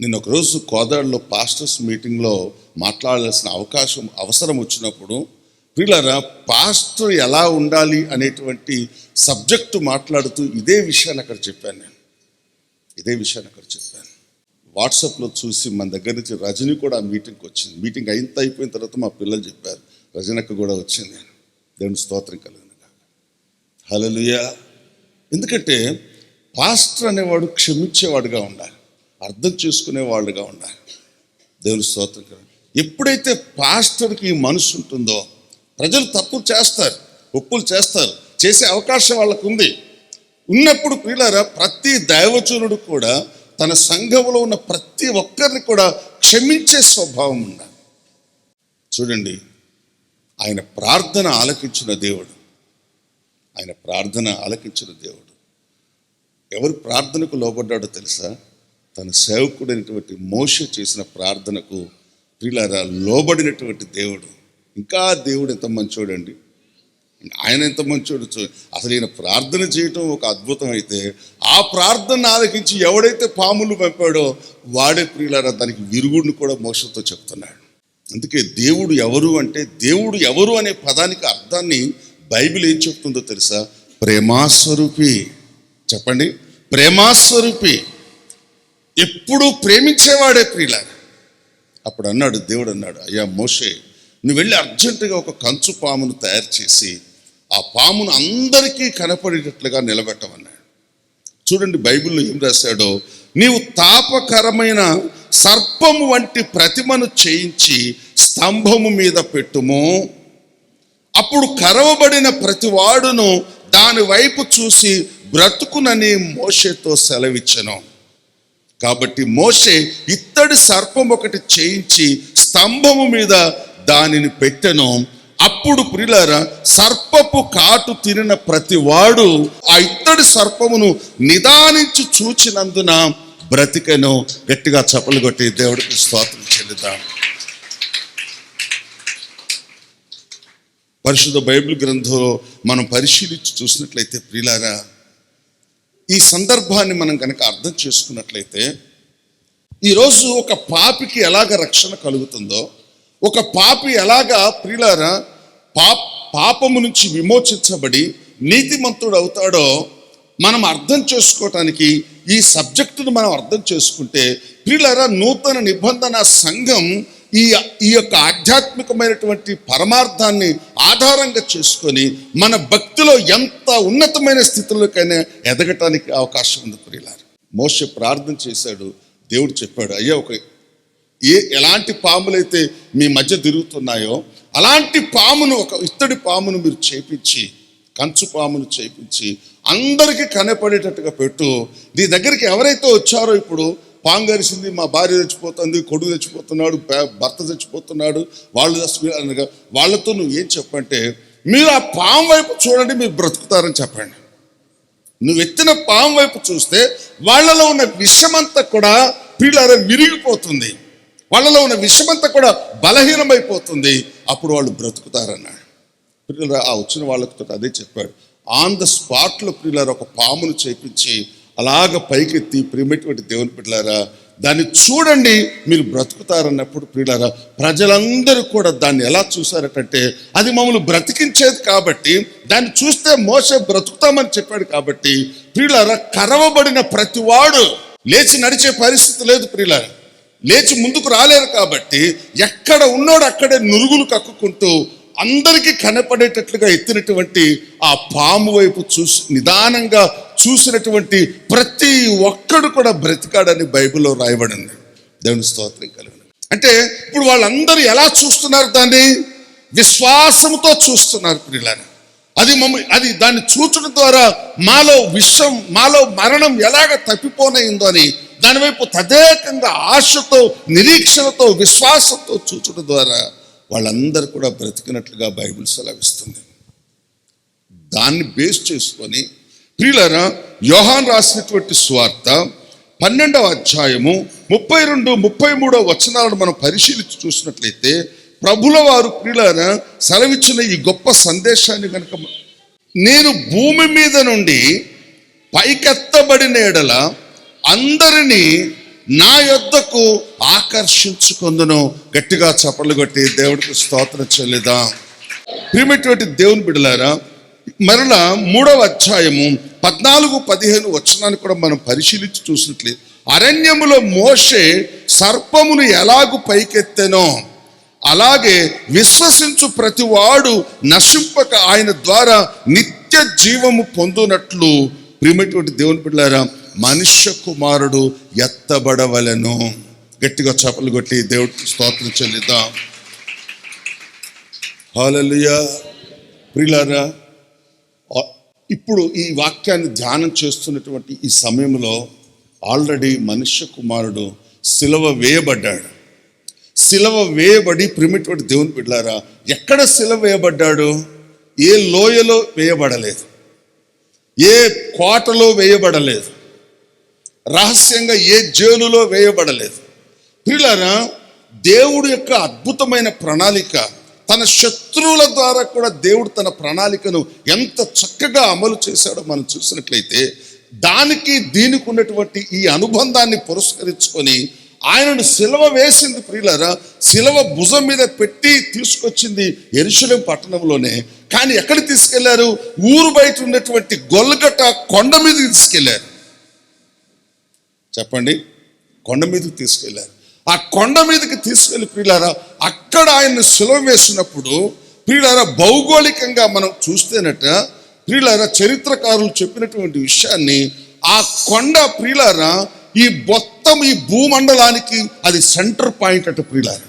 నేను ఒకరోజు కోదాడులో పాస్టర్స్ మీటింగ్లో మాట్లాడాల్సిన అవకాశం అవసరం వచ్చినప్పుడు వీళ్ళరా పాస్టర్ ఎలా ఉండాలి అనేటువంటి సబ్జెక్టు మాట్లాడుతూ ఇదే విషయాన్ని అక్కడ చెప్పాను నేను. ఇదే విషయాన్ని అక్కడ చెప్పాను. వాట్సాప్లో చూసి మన దగ్గర నుంచి రజని కూడా మీటింగ్కి వచ్చింది. మీటింగ్ అయిన అయిపోయిన తర్వాత మా పిల్లలు చెప్పారు. రజనక్క కూడా వచ్చింది దేవుని స్తోత్రం కలిగిన హలలుయా ఎందుకంటే పాస్టర్ అనేవాడు క్షమించేవాడుగా ఉండాలి. అర్థం చేసుకునేవాడుగా ఉండాలి. దేవుని స్తోత్రం ఎప్పుడైతే పాస్టర్కి మనసు ఉంటుందో ప్రజలు తప్పులు చేస్తారు ఒప్పులు చేస్తారు చేసే అవకాశం వాళ్ళకు ఉంది ఉన్నప్పుడు పిల్లరా ప్రతి దైవజనుడు కూడా తన సంఘంలో ఉన్న ప్రతి ఒక్కరిని కూడా క్షమించే స్వభావం ఉండాలి. చూడండి ఆయన ప్రార్థన ఆలకించిన దేవుడు. ఆయన ప్రార్థన ఆలకించిన దేవుడు. ఎవరు ప్రార్థనకు లోబడ్డాడో తెలుసా? తన సేవకుడైనటువంటి మోష చేసిన ప్రార్థనకు ప్రియులారా లోబడినటువంటి దేవుడు ఇంకా దేవుడు ఎంత మంచోడండి? ఆయన ఎంత మంచోడు? అసలు ఈయన ప్రార్థన చేయటం ఒక అద్భుతం అయితే ఆ ప్రార్థన ఆలకించి ఎవడైతే పాములు పంపాడో వాడే ప్రియులారా దానికి విరుగుడిని కూడా మోసంతో చెప్తున్నాడు. అందుకే దేవుడు ఎవరు అంటే దేవుడు ఎవరు అనే పదానికి అర్థాన్ని బైబిల్ ఏం చెప్తుందో తెలుసా? ప్రేమాస్వరూపి. చెప్పండి. ప్రేమాస్వరూపి. ఎప్పుడూ ప్రేమించేవాడే ప్రియుల అప్పుడు అన్నాడు దేవుడు అన్నాడు అయ్యా మోషే నువ్వు వెళ్ళి అర్జెంటుగా ఒక కంచు పామును తయారు చేసి ఆ పామును అందరికీ కనపడేటట్లుగా నిలబెట్టమన్నాడు. చూడండి బైబిల్లో ఏం రాశాడో నీవు తాపకరమైన సర్పము వంటి ప్రతిమను చేయించి స్తంభము మీద పెట్టుము. అప్పుడు కరవబడిన ప్రతివాడును దాని వైపు చూసి బ్రతుకునని మోషేతో సెలవిచ్చను. కాబట్టి మోషే ఇత్తడి సర్పం ఒకటి చేయించి స్తంభము మీద దానిని పెట్టెను. అప్పుడు ప్రిలర సర్పపు కాటు తినిన ప్రతివాడు ఆ ఇత్తడి సర్పమును నిదానించి చూచినందున బ్రతికెను. గట్టిగా చప్పలు కొట్టి దేవుడికి స్తోత్రం చెల్లిద్దాం. పరిశుద్ధ బైబిల్ గ్రంథంలో మనం పరిశీలించి చూసినట్లయితే ప్రిలారా ఈ సందర్భాన్ని మనం కనుక అర్థం చేసుకున్నట్లయితే ఈరోజు ఒక పాపికి ఎలాగ రక్షణ కలుగుతుందో ఒక పాపి ఎలాగా ప్రియులార పాప పాపము నుంచి విమోచించబడి నీతిమంతుడు అవుతాడో మనం అర్థం చేసుకోవటానికి ఈ సబ్జెక్టును మనం అర్థం చేసుకుంటే ప్రియులారా నూతన నిబంధన సంఘం ఈ ఈ యొక్క ఆధ్యాత్మికమైనటువంటి పరమార్థాన్ని ఆధారంగా చేసుకొని మన భక్తిలో ఎంత ఉన్నతమైన స్థితిలోకైనా ఎదగటానికి అవకాశం ఉంది ప్రియులారు. మోస ప్రార్థన చేశాడు దేవుడు చెప్పాడు అయ్యా ఒక ఏ ఎలాంటి పాములైతే మీ మధ్య తిరుగుతున్నాయో అలాంటి పామును ఒక ఇత్తడి పామును మీరు చేపించి కంచు పామును చేపించి అందరికీ కనపడేటట్టుగా పెట్టు. నీ దగ్గరికి ఎవరైతే వచ్చారో ఇప్పుడు పాంగరిసింది మా భార్య చచ్చిపోతుంది కొడుకు చచ్చిపోతున్నాడు భర్త చచ్చిపోతున్నాడు వాళ్ళు అనగా వాళ్ళతో నువ్వు ఏం చెప్పంటే మీరు ఆ పాము వైపు చూడండి మీరు బ్రతుకుతారని చెప్పండి. నువ్వు ఎత్తిన పాము వైపు చూస్తే వాళ్ళలో ఉన్న విషమంతా కూడా పీళ్ళార విరిగిపోతుంది. వాళ్ళలో ఉన్న విషమంతా కూడా బలహీనమైపోతుంది. అప్పుడు వాళ్ళు బ్రతుకుతారన్నాడు. పిల్లలు ఆ వచ్చిన వాళ్ళతో అదే చెప్పాడు. ఆన్ ద స్పాట్లో పిల్లలు ఒక పామును చేపించి అలాగ పైకెత్తి ప్రియమైనటువంటి దేవుని పెట్టారా దాన్ని చూడండి మీరు బ్రతుకుతారన్నప్పుడు ప్రియులారా ప్రజలందరూ కూడా దాన్ని ఎలా చూసారటంటే అది మమ్మల్ని బ్రతికించేది కాబట్టి దాన్ని చూస్తే మోసే బ్రతుకుతామని చెప్పాడు కాబట్టి ప్రియులారా కరవబడిన ప్రతివాడు లేచి నడిచే పరిస్థితి లేదు ప్రియులారా. లేచి ముందుకు రాలేరు కాబట్టి ఎక్కడ ఉన్నాడు అక్కడే నురుగులు కక్కుకుంటూ అందరికీ కనపడేటట్లుగా ఎత్తినటువంటి ఆ పాము వైపు చూసి నిదానంగా చూసినటువంటి ప్రతి ఒక్కడు కూడా బ్రతికాడని బైబిల్లో రాయబడింది. దేవుని స్తోత్రం కలిగిన. అంటే ఇప్పుడు వాళ్ళందరూ ఎలా చూస్తున్నారు దాన్ని? విశ్వాసంతో చూస్తున్నారు ప్రియులారా. అది మమ్మ అది దాన్ని చూచడం ద్వారా మాలో విషం మాలో మరణం ఎలాగ తప్పిపోనయిందో అని దానివైపు తదేకంగా ఆశతో నిరీక్షణతో విశ్వాసంతో చూచడం ద్వారా వాళ్ళందరూ కూడా బ్రతికినట్లుగా బైబిల్ సెలవిస్తుంది. దాన్ని బేస్ చేసుకొని ప్రియులరా యోహాన్ రాసినటువంటి స్వార్థ పన్నెండవ అధ్యాయము ముప్పై రెండు ముప్పై మూడవ వచనాలను మనం పరిశీలించి చూసినట్లయితే ప్రభుల వారు ప్రియులరా సెలవిచ్చిన ఈ గొప్ప సందేశాన్ని కనుక నేను భూమి మీద నుండి పైకెత్తబడిన ఎడల అందరినీ నా యొద్దకు ఆకర్షించుకుందును. గట్టిగా చప్పట్లు కొట్టి దేవుడికి స్తోత్రం చెల్లిదా ప్రియమైనటువంటి దేవుని బిడలారా మరలా మూడవ అధ్యాయము పద్నాలుగు పదిహేను వచనాన్ని కూడా మనం పరిశీలించి చూసినట్లేదు అరణ్యములో మోషే సర్పమును ఎలాగు పైకెత్తెనో అలాగే విశ్వసించు ప్రతివాడు నశింపక ఆయన ద్వారా నిత్య జీవము పొందునట్లు ప్రియమైనటువంటి దేవుని బిడ్డారా మనుష్య కుమారుడు ఎత్తబడవలను. గట్టిగా చేపలు కొట్టి దేవుడికి స్తోత్రం చెల్లిద్దాం. హాలలుయా ప్రిలారా ఇప్పుడు ఈ వాక్యాన్ని ధ్యానం చేస్తున్నటువంటి ఈ సమయంలో ఆల్రెడీ మనుష్య కుమారుడు సిలవ వేయబడ్డాడు. సిలవ వేయబడి ప్రిమిటువంటి దేవుని బిడ్డారా ఎక్కడ సిలవ వేయబడ్డాడు? ఏ లోయలో వేయబడలేదు. ఏ కోటలో వేయబడలేదు. రహస్యంగా ఏ జైలులో వేయబడలేదు. ప్రిలారా దేవుడు యొక్క అద్భుతమైన ప్రణాళిక తన శత్రువుల ద్వారా కూడా దేవుడు తన ప్రణాళికను ఎంత చక్కగా అమలు చేశాడో మనం చూసినట్లయితే దానికి దీనికి ఉన్నటువంటి ఈ అనుబంధాన్ని పురస్కరించుకొని ఆయనను సిలవ వేసింది ప్రియులరా సిలవ భుజం మీద పెట్టి తీసుకొచ్చింది ఎరుశలేం పట్టణంలోనే. కానీ ఎక్కడ తీసుకెళ్ళారు? ఊరు బయట ఉన్నటువంటి గొల్లగట్ట కొండ మీద తీసుకెళ్ళారు. చెప్పండి. కొండ మీదకి తీసుకెళ్ళారు ఆ కొండ మీదకి తీసుకెళ్ళి ప్రియులారా అక్కడ ఆయన్ని సులభ వేసినప్పుడు ప్రియులారా భౌగోళికంగా మనం చూస్తేనట ప్రియులారా చరిత్రకారులు చెప్పినటువంటి విషయాన్ని ఆ కొండ ప్రియులారా ఈ మొత్తం ఈ భూమండలానికి అది సెంటర్ పాయింట్ అట ప్రియులారా.